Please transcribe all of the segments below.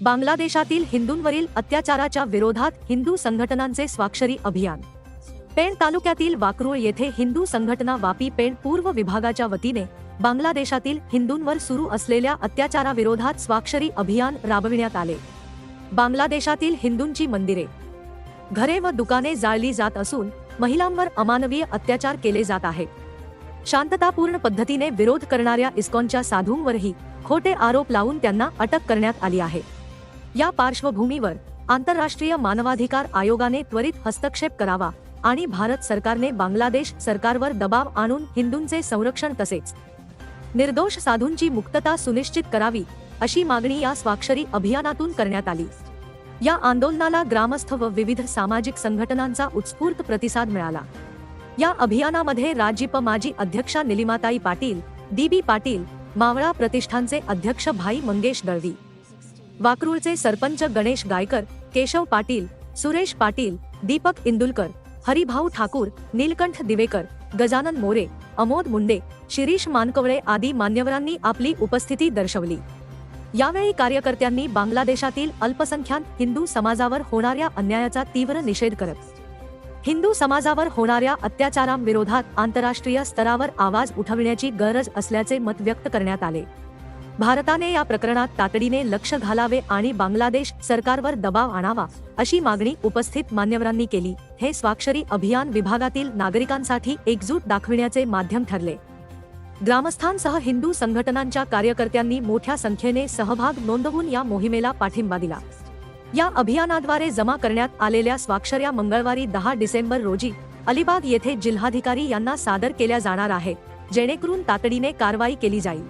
बांगलादेशातील हिंदूंवरील अत्याचाराच्या विरोधात हिंदू संघटनांचे स्वाक्षरी अभियान. पेण तालुक्यातील वाकरूळ येथे हिंदू संघटना वापी पेण पूर्व विभागाच्या वतीने बांगलादेशातील हिंदूंवर सुरू असलेल्या अत्याचाराविरोधात स्वाक्षरी अभियान राबविण्यात आले. बांगलादेशातील हिंदूंची मंदिरे. घरे व दुकाने जाळली जात असून महिलांवर अमानवीय अत्याचार केले जात आहेत. शांततापूर्ण पद्धतीने विरोध करणाऱ्या इस्कॉनच्या साधूंवरही खोटे आरोप लावून त्यांना अटक करण्यात आली आहे. या पार्श्वभूमीवर आंतरराष्ट्रीय मानवाधिकार आयोगाने त्वरित हस्तक्षेप करावा आणि भारत सरकारने बांगलादेश सरकारवर दबाव आणून हिंदूंचे संरक्षण तसेच निर्दोष साधूंची मुक्तता सुनिश्चित करावी अशी मागणी या स्वाक्षरी अभियानातून करण्यात आली. या आंदोलनाला ग्रामस्थ व विविध सामाजिक संघटनांचा उत्स्फूर्त प्रतिसाद मिळाला. या अभियानामध्ये राजीप माजी अध्यक्षा निलिमाताई पाटील डी बी पाटील मावळा प्रतिष्ठानचे अध्यक्ष भाई मंगेश दळवी वाकरूळचे सरपंच गणेश गायकर केशव पाटील सुरेश पाटील दीपक इंदुलकर हरिभाऊ ठाकूर नीलकंठ दिवेकर गजानन मोरे अमोद मुंडे शिरीष मानकवळे आदी मान्यवरांनी आपली उपस्थिती दर्शवली. यावेळी कार्यकर्त्यांनी बांगलादेशातील अल्पसंख्याक हिंदू समाजावर होणाऱ्या अन्यायाचा तीव्र निषेध करत हिंदू समाजावर होणाऱ्या अत्याचारांविरोधात आंतरराष्ट्रीय स्तरावर आवाज उठविण्याची गरज असल्याचे मत व्यक्त करण्यात आले. भारताने या प्रकरणात तातडीने लक्ष घालावे आणि बांगलादेश सरकारवर दबाव आणावा अशी मागणी उपस्थित मान्यवरांनी केली. हे स्वाक्षरी अभियान विभागातील नागरिकांसाठी एकजूट दाखविण्याचे माध्यम ठरले. ग्रामस्थांसह हिंदू संघटनांच्या कार्यकर्त्यांनी मोठ्या संख्येने सहभाग नोंदवून या मोहिमेला पाठिंबा दिला. या अभियानाद्वारे जमा करण्यात आलेल्या स्वाक्षऱ्या मंगळवारी दहा डिसेंबर रोजी अलिबाग येथे जिल्हाधिकारी यांना सादर केल्या जाणार आहेत जेणेकरून तातडीने कारवाई केली जाईल.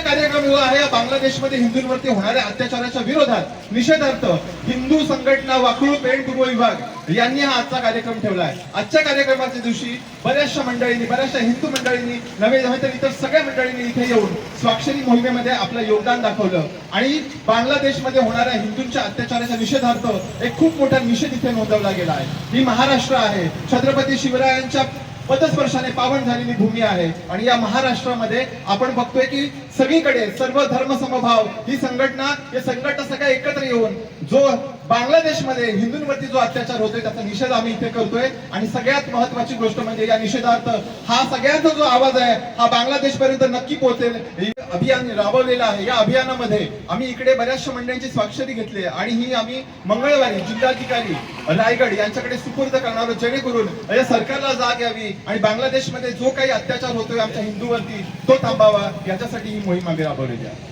कार्यक्रम जो आहे. बांगलादेशमध्ये हिंदूंवरती होणाऱ्या अत्याचाराच्या विरोधात निषेधार्थ हिंदू संघटना वाकळू पेण पूर्व विभाग यांनी हा आजचा कार्यक्रम ठेवला आहे. आजच्या कार्यक्रमाच्या दिवशी बऱ्याचशा मंडळींनी बऱ्याचशा हिंदू मंडळींनी नव्हे नव्हे तर इतर सगळ्या मंडळींनी इथे येऊन स्वाक्षरी मोहिमेमध्ये आपलं योगदान दाखवलं. आणि बांगलादेशमध्ये होणाऱ्या हिंदूंच्या अत्याचाराच्या निषेधार्थ एक खूप मोठा निषेध इथे नोंदवला गेला आहे. ही महाराष्ट्र आहे. छत्रपती शिवरायांच्या पदस्पर्शाने पावन झालेली भूमी आहे. आणि या महाराष्ट्रामध्ये आपण बघतोय की सगळीकडे सर्व धर्म समभाव ही संघटना या संघटना सगळ्या एकत्र येऊन जो बांगलादेशमध्ये हिंदूंवरती जो अत्याचार होतोय त्याचा निषेध आम्ही इथे करतोय. आणि सगळ्यात महत्वाची गोष्ट म्हणजे या निषेधार्थ हा सगळ्यांचा जो आवाज आहे हा बांगलादेश पर्यंत नक्की पोहोचेल. हे अभियान राबवलेलं आहे. या अभियानामध्ये आम्ही इकडे बऱ्याचशा मंडळांची स्वाक्षरी घेतली आणि ही आम्ही मंगळवारी जिल्हाधिकारी रायगड यांच्याकडे सुपूर्द करणार आहोत. जेणेकरून या सरकारला जाग यावी आणि बांगलादेशमध्ये जो काही अत्याचार होतोय आमच्या हिंदूवरती तो थांबावा. याच्यासाठी ही मोहीम आम्ही राबवलेली आहे